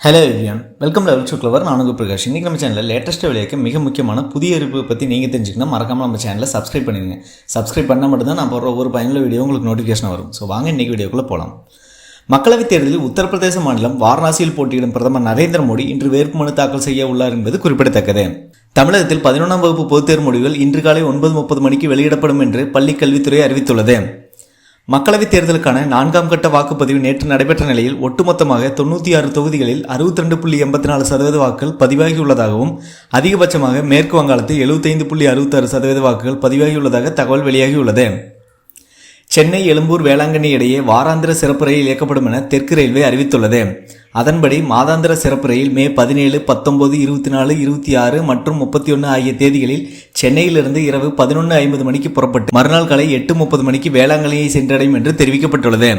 Hello everyone welcome level to clever நானுங்க பிரகாஷ். இன்றைக்கி நம்ம சேனலில் லேட்டஸ்ட்டாக விளையாக்க மிக முக்கியமான புதிய அறிவிப்பை பற்றி நீங்கள் தெரிஞ்சுக்கணும். மறக்காமல் நம்ம சேனலை சப்ஸ்கிரைப் பண்ணிடுங்க. சப்ஸ்கிரைப் பண்ணால் மட்டும்தான் நான் போடுற ஒவ்வொரு பயனுள்ள வீடியோ உங்களுக்கு நோட்டிஃபிகேஷன் வரும். ஸோ வாங்க இன்றைக்கி வீடியோக்குள்ளே போகலாம் மக்களவைத் தேர்தலில் உத்தரப்பிரதேச மாநிலம் வாரணாசியில் போட்டியிடும் பிரதமர் நரேந்திர மோடி இன்று வேட்புமனு தாக்கல் செய்ய உள்ளார் என்பது குறிப்பிடத்தக்கது. தமிழகத்தில் பதினொன்றாம் வகுப்பு பொதுத்தேர்வு முடிவுகள் இன்று காலை ஒன்பது முப்பது மணிக்கு வெளியிடப்படும் என்று பள்ளிக் கல்வித்துறை அறிவித்துள்ளது. மக்களவைத் தேர்தலுக்கான நான்காம் கட்ட வாக்குப்பதிவு நேற்று நடைபெற்ற நிலையில் ஒட்டுமொத்தமாக தொண்ணூற்றி ஆறு தொகுதிகளில் அறுபத்தி ரெண்டு புள்ளி எண்பத்தி நாலு சதவீத வாக்குகள் பதிவாகியுள்ளதாகவும் அதிகபட்சமாக மேற்கு வங்காளத்தில் எழுபத்தைந்து புள்ளி அறுபத்தாறு சதவீத வாக்குகள் பதிவாகியுள்ளதாக தகவல் வெளியாகியுள்ளது. சென்னை எழும்பூர் வேளாங்கண்ணி இடையே வாராந்திர சிறப்பு ரயில் இயக்கப்படும் என தெற்கு ரயில்வே அறிவித்துள்ளது. அதன்படி மாதாந்திர சிறப்பு ரயில் மே பதினேழு பத்தொன்பது இருபத்தி நாலு இருபத்தி ஆறு மற்றும் முப்பத்தி ஒன்று ஆகிய தேதிகளில் சென்னையிலிருந்து இரவு பதினொன்று ஐம்பது மணிக்கு புறப்பட்டு மறுநாள் காலை எட்டு முப்பது மணிக்கு வேளாங்கண்ணியை சென்றடையும் என்று தெரிவிக்கப்பட்டுள்ளது.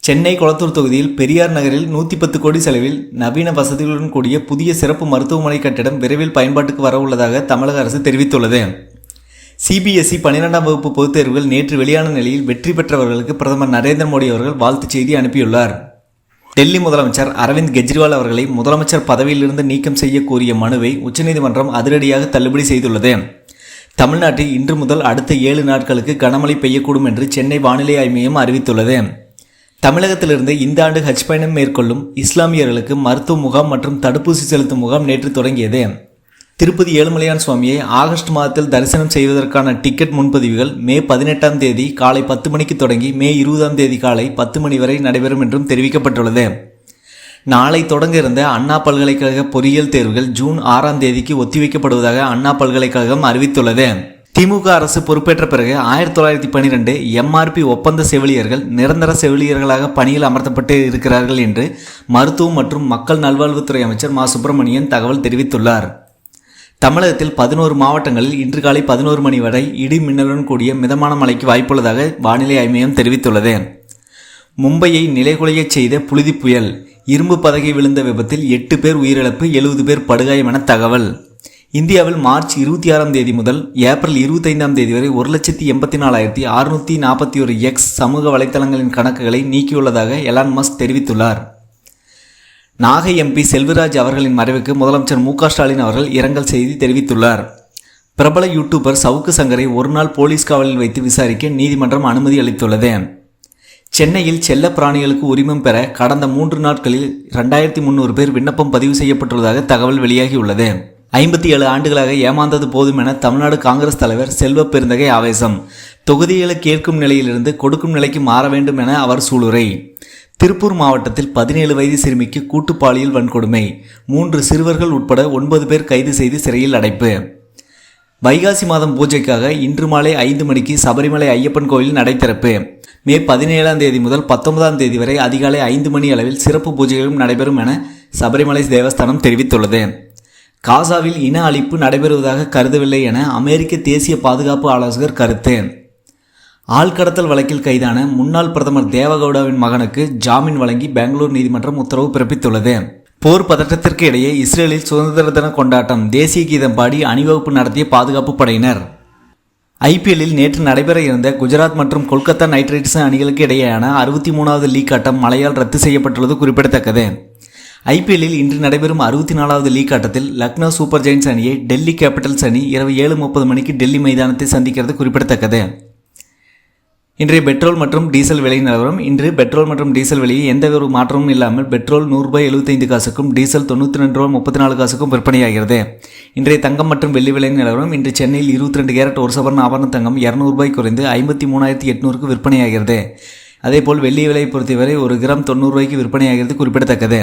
சென்னை குளத்தூர் தொகுதியில் பெரியார் நகரில் நூற்றி பத்து கோடி செலவில் நவீன வசதிகளுடன் கூடிய புதிய சிறப்பு மருத்துவமனை கட்டிடம் விரைவில் பயன்பாட்டுக்கு வர உள்ளதாக தமிழக அரசு தெரிவித்துள்ளது. சிபிஎஸ்இ பன்னிரெண்டாம் வகுப்பு பொதுத் தேர்வுகள் நேற்று வெளியான நிலையில் வெற்றி பெற்றவர்களுக்கு பிரதமர் நரேந்திர மோடி அவர்கள் வாழ்த்துச் செய்தி அனுப்பியுள்ளார். டெல்லி முதலமைச்சர் அரவிந்த் கெஜ்ரிவால் அவர்களை முதலமைச்சர் பதவியிலிருந்து நீக்கம் செய்ய கோரிய மனுவை உச்சநீதிமன்றம் அதிரடியாக தள்ளுபடி செய்துள்ளது. தமிழ்நாட்டில் இன்று முதல் அடுத்த ஏழு நாட்களுக்கு கனமழை பெய்யக்கூடும் என்று சென்னை வானிலை ஆய்மையம் அறிவித்துள்ளது. தமிழகத்திலிருந்து இந்த ஆண்டு ஹஜ் பயணம் மேற்கொள்ளும் இஸ்லாமியர்களுக்கு மருத்துவ முகாம் மற்றும் தடுப்பூசி செலுத்தும் முகாம் நேற்று தொடங்கியது. திருப்பதி ஏழுமலையான் சுவாமியை ஆகஸ்ட் மாதத்தில் தரிசனம் செய்வதற்கான டிக்கெட் முன்பதிவுகள் மே பதினெட்டாம் தேதி காலை பத்து மணிக்கு தொடங்கி மே இருபதாம் தேதி காலை பத்து மணி வரை நடைபெறும் என்றும் தெரிவிக்கப்பட்டுள்ளது. நாளை தொடங்க இருந்த அண்ணா பல்கலைக்கழக பொறியியல் தேர்வுகள் ஜூன் ஆறாம் தேதிக்கு ஒத்திவைக்கப்படுவதாக அண்ணா பல்கலைக்கழகம் அறிவித்துள்ளது. திமுக அரசு பொறுப்பேற்ற பிறகு ஆயிரத்தி தொள்ளாயிரத்தி பன்னிரெண்டு எம்ஆர்பி ஒப்பந்த செவிலியர்கள் நிரந்தர செவிலியர்களாக பணியில் அமர்த்தப்பட்டு இருக்கிறார்கள் என்று மருத்துவம் மற்றும் மக்கள் நல்வாழ்வுத்துறை அமைச்சர் மா சுப்பிரமணியன் தகவல் தெரிவித்துள்ளார். தமிழகத்தில் பதினோரு மாவட்டங்களில் இன்று காலை பதினோரு மணி வரை இடி மின்னலுடன் கூடிய மிதமான மழைக்கு வாய்ப்புள்ளதாக வானிலை ஆய்மையம் தெரிவித்துள்ளது. மும்பையை நிலைகுலையச் செய்த புழுதி புயல் இரும்பு பதகை விழுந்த விபத்தில் எட்டு பேர் உயிரிழப்பு எழுபது பேர் படுகாயம் என தகவல். இந்தியாவில் மார்ச் இருபத்தி ஆறாம் தேதி முதல் ஏப்ரல் இருபத்தைந்தாம் தேதி வரை ஒரு லட்சத்தி எண்பத்தி நாலாயிரத்தி அறுநூற்றி நாற்பத்தி ஒரு எக்ஸ் சமூக வலைத்தளங்களின் கணக்குகளை நீக்கியுள்ளதாக எலான் மஸ்க் தெரிவித்துள்ளார். நாகை எம்பி செல்வராஜ் அவர்களின் மறைவுக்கு முதலமைச்சர் மு ஸ்டாலின் அவர்கள் இரங்கல் செய்தி தெரிவித்துள்ளார். பிரபல யூடியூபர் சவுக்கு சங்கரை ஒரு நாள் போலீஸ் காவலில் வைத்து விசாரிக்க நீதிமன்றம் அனுமதி அளித்துள்ளது. சென்னையில் செல்ல பிராணிகளுக்கு உரிமம் பெற கடந்த மூன்று நாட்களில் ரெண்டாயிரத்தி முந்நூறு பேர் விண்ணப்பம் பதிவு செய்யப்பட்டுள்ளதாக தகவல் வெளியாகியுள்ளது. ஐம்பத்தி ஏழு ஆண்டுகளாக ஏமாந்தது போதும் என தமிழ்நாடு காங்கிரஸ் தலைவர் செல்வ பெருந்தகை ஆவேசம். தொகுதிகளை கேட்கும் நிலையிலிருந்து கொடுக்கும் நிலைக்கு மாற வேண்டும் என அவர் சூளுரை. திருப்பூர் மாவட்டத்தில் பதினேழு வயது சிறுமிக்கு கூட்டுப்பாலியல் வன்கொடுமை மூன்று சிறுவர்கள் உட்பட ஒன்பது பேர் கைது செய்து சிறையில் அடைப்பு. வைகாசி மாதம் பூஜைக்காக இன்று மாலை ஐந்து மணிக்கு சபரிமலை ஐயப்பன் கோயில் நடை திறப்பு மே பதினேழாம் தேதி முதல் பத்தொன்பதாம் தேதி வரை அதிகாலை ஐந்து மணி அளவில் சிறப்பு பூஜைகளும் நடைபெறும் என சபரிமலை தேவஸ்தானம் தெரிவித்துள்ளது. காசாவில் இன அழிப்பு நடைபெறுவதாக கருதவில்லை என அமெரிக்க தேசிய பாதுகாப்பு ஆலோசகர் கருத்து. ஆள்கடத்தல் வழக்கில் கைதான முன்னாள் பிரதமர் தேவகவுடாவின் மகனுக்கு ஜாமீன் வழங்கி பெங்களூர் நீதிமன்றம் உத்தரவு பிறப்பித்துள்ளது. போர் பதற்றத்திற்கு இடையே இஸ்ரேலில் சுதந்திர தின கொண்டாட்டம் தேசிய கீதம் பாடி அணிவகுப்பு நடத்திய பாதுகாப்பு படையினர். ஐபிஎல்லில் நேற்று நடைபெற இருந்த குஜராத் மற்றும் கொல்கத்தா நைட் ரைடர்ஸ் அணிகளுக்கு இடையேயான அறுபத்தி மூணாவது லீக் ஆட்டம் மழையால் ரத்து செய்யப்பட்டுள்ளது குறிப்பிடத்தக்கது. ஐபிஎல்லில் இன்று நடைபெறும் அறுபத்தி நாலாவது லீக் ஆட்டத்தில் லக்னோ சூப்பர் ஜெயின்ஸ் அணியை டெல்லி கேபிட்டல்ஸ் அணி இரவு ஏழு முப்பது மணிக்கு டெல்லி மைதானத்தை சந்திக்கிறது குறிப்பிடத்தக்கது. இன்றைய பெட்ரோல் மற்றும் டீசல் விலை நிலவரம். இன்று பெட்ரோல் மற்றும் டீசல் விலையை எந்த ஒரு மாற்றமும் இல்லாமல் பெட்ரோல் நூறுரூபாய் எழுபத்தைந்து காசுக்கும் டீசல் தொண்ணூற்றி ரெண்டு ரூபாய் முப்பத்தி நாலு காசுக்கும் விற்பனையாகிறது. இன்றைய தங்கம் மற்றும் வெள்ளி விலை நிலவரம் இன்று சென்னையில் இருபத்தி ரெண்டு கேரட் ஒரு சவரன் ஆபரண தங்கம் இரநூறுபாய் குறைந்து ஐம்பத்தி மூணாயிரத்தி எட்நூறுக்கு விற்பனையாகிறது. அதேபோல் வெள்ளி விலையை பொறுத்தவரை ஒரு கிராம் தொண்ணூறுரூவாய்க்கு விற்பனையாகிறது குறிப்பிடத்தக்கது.